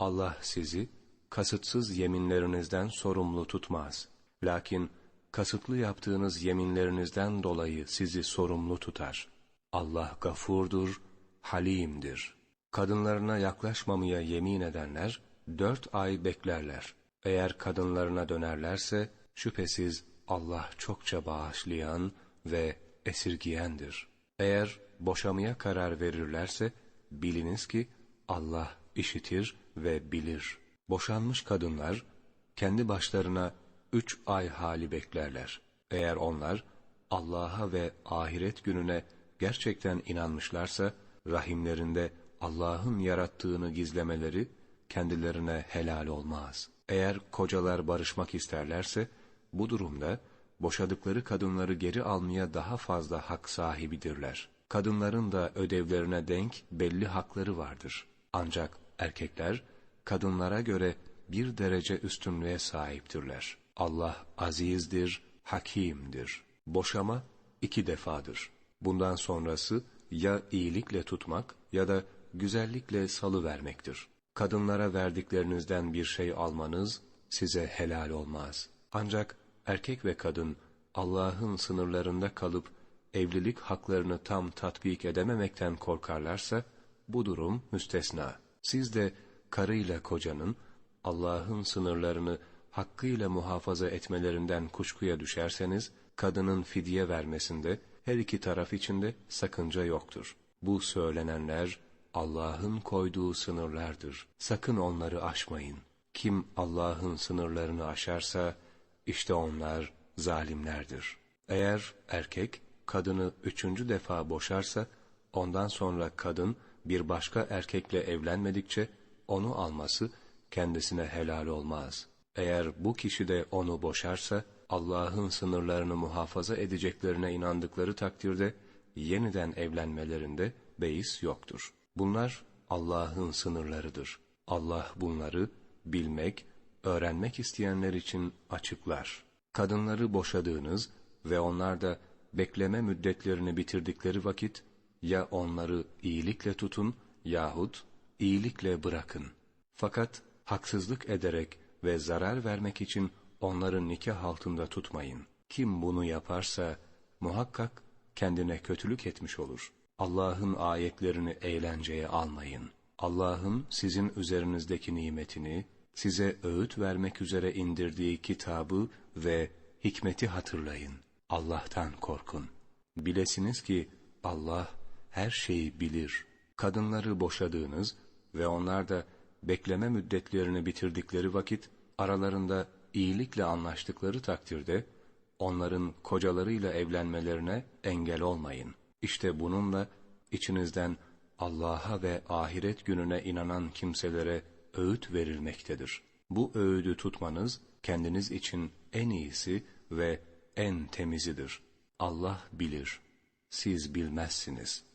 Allah sizi kasıtsız yeminlerinizden sorumlu tutmaz. Lakin kasıtlı yaptığınız yeminlerinizden dolayı sizi sorumlu tutar. Allah gafurdur, halimdir. Kadınlarına yaklaşmamaya yemin edenler dört ay beklerler. Eğer kadınlarına dönerlerse şüphesiz Allah çokça bağışlayan ve esirgiyendir. Eğer boşamaya karar verirlerse biliniz ki Allah işitir ve bilir. Boşanmış kadınlar kendi başlarına üç ay hali beklerler. Eğer onlar Allah'a ve ahiret gününe gerçekten inanmışlarsa rahimlerinde Allah'ın yarattığını gizlemeleri kendilerine helal olmaz. Eğer kocalar barışmak isterlerse bu durumda boşadıkları kadınları geri almaya daha fazla hak sahibidirler. Kadınların da ödevlerine denk belli hakları vardır. Ancak erkekler kadınlara göre bir derece üstünlüğe sahiptirler. Allah azizdir, hakimdir. Boşama iki defadır. Bundan sonrası ya iyilikle tutmak ya da güzellikle salı vermektir. Kadınlara verdiklerinizden bir şey almanız size helal olmaz. Ancak erkek ve kadın Allah'ın sınırlarında kalıp evlilik haklarını tam tatbik edememekten korkarlarsa bu durum müstesna. Siz de karıyla kocanın Allah'ın sınırlarını hakkıyla muhafaza etmelerinden kuşkuya düşerseniz kadının fidye vermesinde her iki taraf içinde sakınca yoktur. Bu söylenenler Allah'ın koyduğu sınırlardır. Sakın onları aşmayın. Kim Allah'ın sınırlarını aşarsa işte onlar zalimlerdir. Eğer erkek kadını üçüncü defa boşarsa ondan sonra kadın bir başka erkekle evlenmedikçe onu alması kendisine helal olmaz. Eğer bu kişi de onu boşarsa Allah'ın sınırlarını muhafaza edeceklerine inandıkları takdirde yeniden evlenmelerinde beis yoktur. Bunlar Allah'ın sınırlarıdır. Allah bunları bilmek, öğrenmek isteyenler için açıklar. Kadınları boşadığınız ve onlar da bekleme müddetlerini bitirdikleri vakit ya onları iyilikle tutun yahut iyilikle bırakın. Fakat haksızlık ederek ve zarar vermek için onları nikah altında tutmayın. Kim bunu yaparsa muhakkak kendine kötülük etmiş olur. Allah'ın ayetlerini eğlenceye almayın. Allah'ın sizin üzerinizdeki nimetini, size öğüt vermek üzere indirdiği kitabı ve hikmeti hatırlayın. Allah'tan korkun. Bilesiniz ki Allah her şeyi bilir. Kadınları boşadığınız ve onlar da bekleme müddetlerini bitirdikleri vakit aralarında iyilikle anlaştıkları takdirde onların kocalarıyla evlenmelerine engel olmayın. İşte bununla içinizden Allah'a ve ahiret gününe inanan kimselere öğüt verilmektedir. Bu öğüdü tutmanız kendiniz için en iyisi ve en temizidir. Allah bilir, siz bilmezsiniz.''